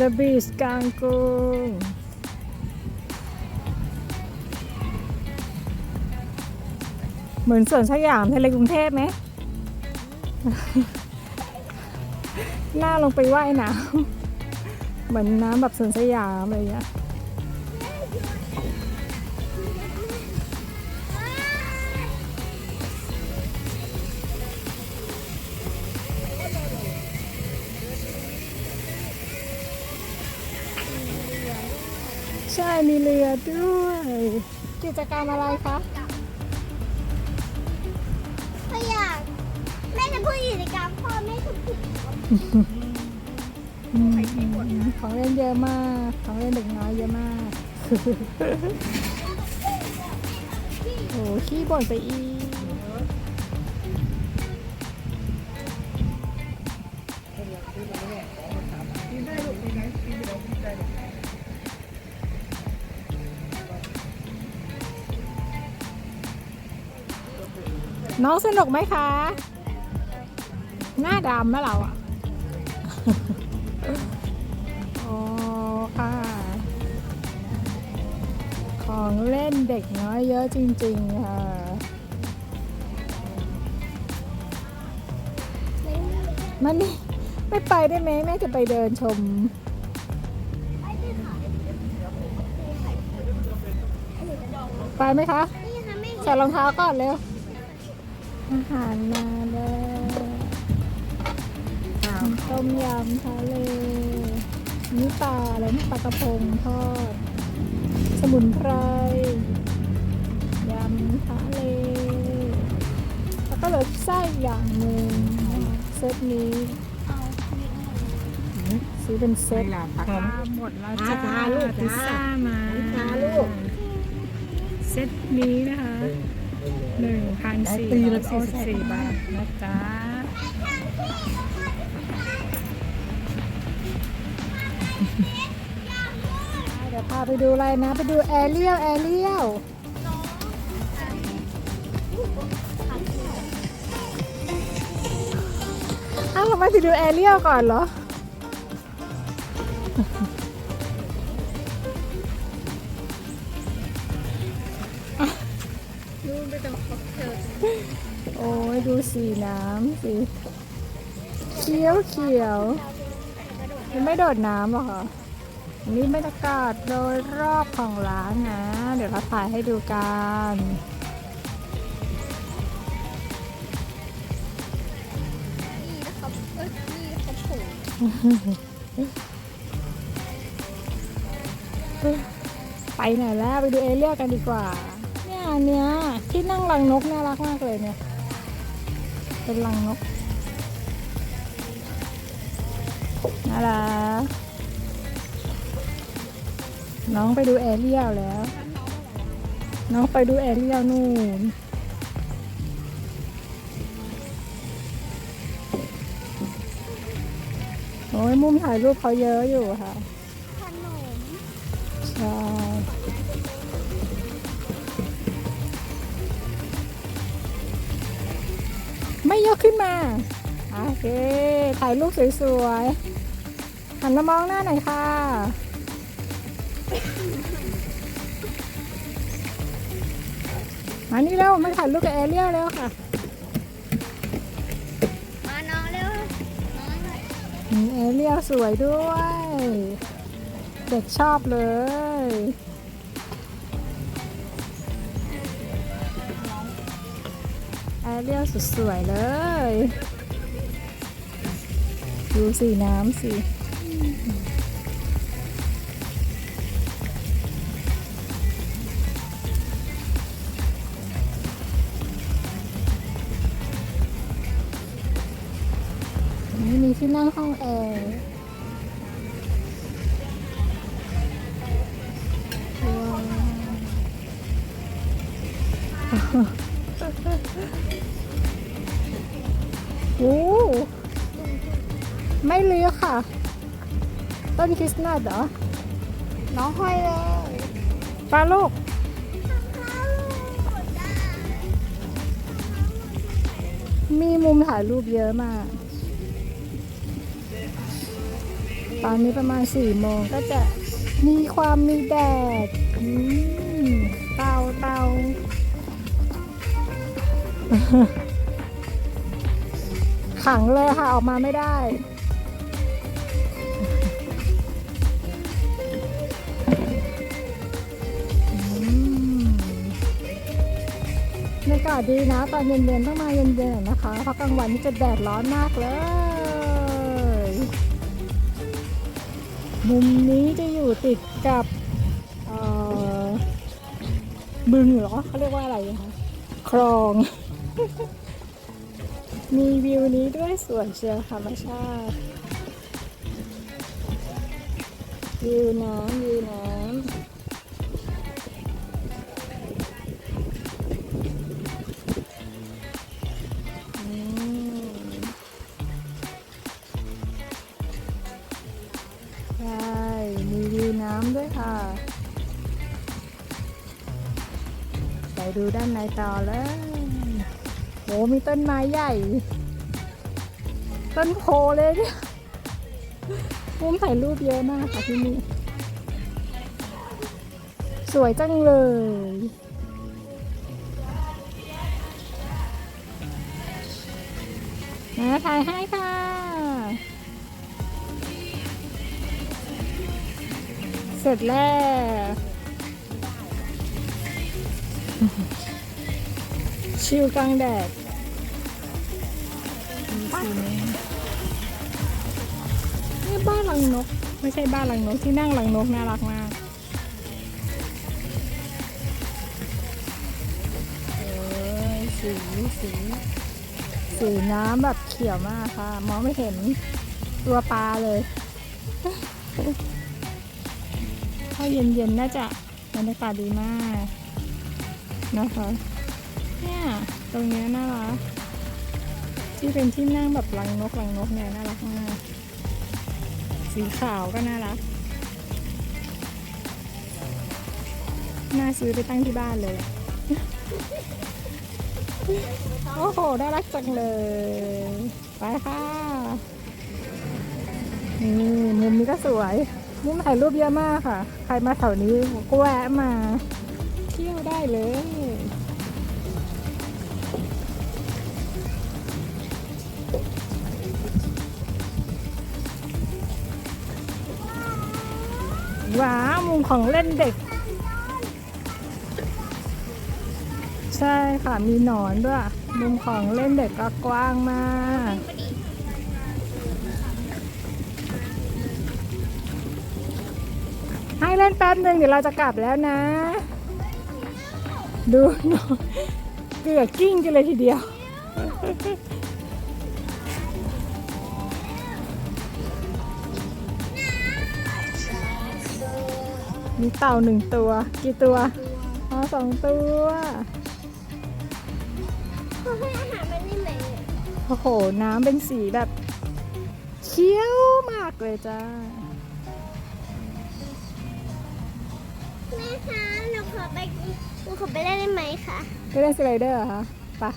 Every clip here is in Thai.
The Beach กลางกรุงเหมือนสวนสยามทะเลกรุงเทพไหม หน้าลงไปว่ายน้ำเหมือนน้ำแบบสวนสยามอะไรอย่างเงี้ย มีเรือด้วย กิจกรรมอะไรคะพ่ออยากแม่จะพูดกิจกรรมพ่อแม่ถูกผิดอืมของเล่นเยอะมาก ของเล่นเด็กน้อยเยอะมาก โอ้ขี้บ่นไปอีก น้องสนุกไหมคะ หน้าดำไหมเราอะอ๋อค่ะ ของเล่นเด็กน้อยเยอะจริง ๆ ค่ะ มันนี่ไม่ไปได้ไหมแม่จะไปเดินชมไปไหมคะนี่ค่ะแม่ใส่รองเท้าก่อนเร็ว อาหารมาแล้วต้มยำทะเลนี่ปลาอะไรนี่ปลากระพงทอด สมุนไพรยำทะเล แล้วก็เหลือไส้อย่างหนึ่งเซตนี้ซื้อเป็นเซตหมดแล้วจ้าลูกพิซซ่ามาจ้าลูกเซตนี้นะคะ หนึ่งพันสี่ร้อยสี่สิบสี่บาทนะจ๊ะเดี๋ยวพาไปดูอะไรนะ ไปดูแอเรียลแอเรียลอ้าวเราม่ไปดูแอเรียลก่อนเหรอ ดูสีน้ำสิเขียวเขียวยังไม่โดดน้ำหรอคะนนี้บรรยากาศโดยรอบของร้านนะ เดี๋ยวเราถ่ายให้ดูกันนี่นะครับเอ้ยนี่นะครับผมไปไหนแล้ว ไปดูเอเรียกันดีกว่า เนี่ยอันเนี้ยที่นั่งรังนกน่ารักมากเลยเนี่ย เป็นรังนกน่ารักน้องไปดูแอเรียลแล้ว น้องไปดูแอเรียลนู่นโอ้ยมุมถ่ายรูปเขาเยอะอยู่ค่ะ ขนม ใช่ ไม่ยกขึ้นมา โอเค ถ่ายรูปสวยๆ หันมามองหน้าหน่อยค่ะ มานี่เร็ว มาถ่ายรูปกับแอเรียลแล้วค่ะ มาน้องเร็วน้องหน่อยอืมแอเรียลสวยด้วย เด็กชอบเลย แอเรียลสุดสวยเลย ดูสีน้ำสินี่มีที่นั่งห้องแอร์ว้าว โอ้ไม่เลี้ยวค่ะ ต้นคริสต์มาสเหรอ น้องห้อยเลยปลาลูกมีมุมถ่ายรูปเยอะมาก ตอนนี้ประมาณสี่โมงก็จะมีความมีแดดเตาเตา ขังเลยค่ะ ออกมาไม่ได้อืมบรรยากาศดีนะ ตอนเย็นๆต้องมาเย็นๆนะคะ เพราะกลางวันนี่จะแดดร้อนมากเลย มุมนี้จะอยู่ติดกับเออบึงเหรอเขาเรียกว่าอะไรคะคลอง มีวิวนี้ด้วยสวยเชียวธรรมชาติ วิวน้ำวิวน้ำใช่มีวิวน้ำด้วยค่ะไปดูด้านในต่อเลย หมีต้นไม้ใหญ่ ต้นโพเลยเนี่ยมุมถ่ายรูปเยอะมากค่ะที่นี่ สวยจังเลยนะถ่ายให้ค่ะเสร็จแล้วชิลกลางแดด นี่บ้านหลังนก ไม่ใช่บ้านหลังนกที่นั่งหลังนกน่ารักมากเอ้ยสีสีสีน้ำแบบเขียวมากค่ะ มองไม่เห็นตัวปลาเลยถ้าเย็นๆน่าจะบรรยากาศดีมากนะคะเนี่ยตรงนี้น่ารัก ที่เป็นที่นั่งแบบรังนกรังนกเนี่ยน่ารักมาก สีขาวก็น่ารัก น่าซื้อไปตั้งที่บ้านเลย โอ้โห น่ารักจังเลย ไปค่ะ นี่มุมนี้ก็สวยมุมถ่ายรูปเยอะมากค่ะ ใครมาแถวนี้ก็แวะมา เที่ยวได้เลย ของเล่นเด็ก ใช่ค่ะมีหนอนด้วย มุมของเล่นเด็กก็กว้างมากให้เล่นแป๊บหนึ่งเดี๋ยวเราจะกลับแล้วนะ ดูหนอนเกือกกิ้งกันเลยทีเดียว มีเต่าหนึ่งตัว กี่ตัว อ๋อสองตัวเขาให้อาหารมันนี่ไหมโอ้โห น้ำเป็นสีแบบ เขียวมากเลยจ้า แม่คะหนูขอไปหนูขอไปเล่นได้ไหมคะ ก็เล่นสไลเดอร์เหรอคะไปะ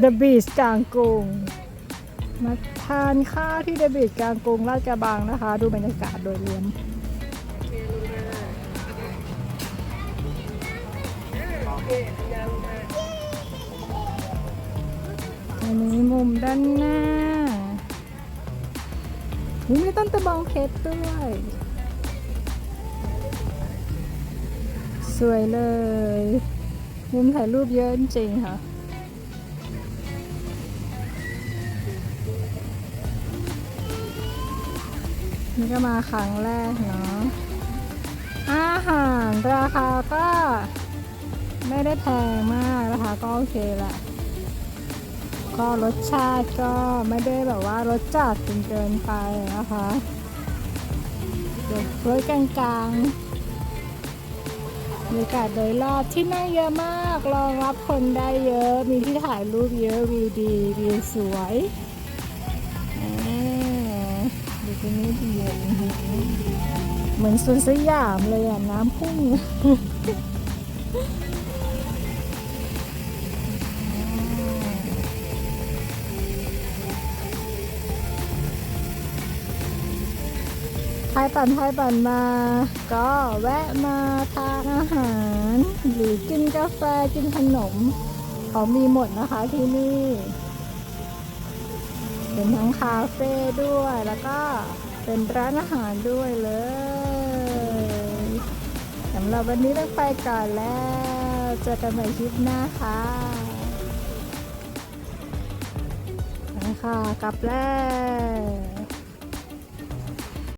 เดอะบีชกลางกรุงมาทานข้าวที่เดอะบีชกลางกรุงลาดกระบังนะคะ ดูบรรยากาศโดยรวมอันนี้มุมด้านหน้ามีต้นตะบองเพชรด้วย สวยเลย มุมถ่ายรูปเยอะจริงค่ะ นี่ก็มาครั้งแรกเนาะอาหารราคาก็ไม่ได้แพงมากนะคะก็โอเคแหละก็รสชาติก็ไม่ได้แบบว่ารสจัดจนเกินไปนะคะเดี๋ยวรสกลางๆบรรยากาศโดยรอบที่นั่งเยอะมากรองรับคนได้เยอะ มีที่ถ่ายรูปเยอะวิวดีวิวสวย อ่าดูตรงนี้ดีเลยเหมือนสวนสยามเลยอะ น้ำพุ่งใครปั่นใครปั่นมา ก็แวะมาทานอาหาร หรือกินกาแฟกินขนม เขามีหมดนะคะที่นี่ เป็นทั้งคาเฟ่ด้วยแล้วก็เป็นร้านอาหารด้วยเลยสำหรับวันนี้ต้องไปก่อนแล้วเจอกันใหม่คลิปหน้าค่ะไปค่ะกลับแล้ว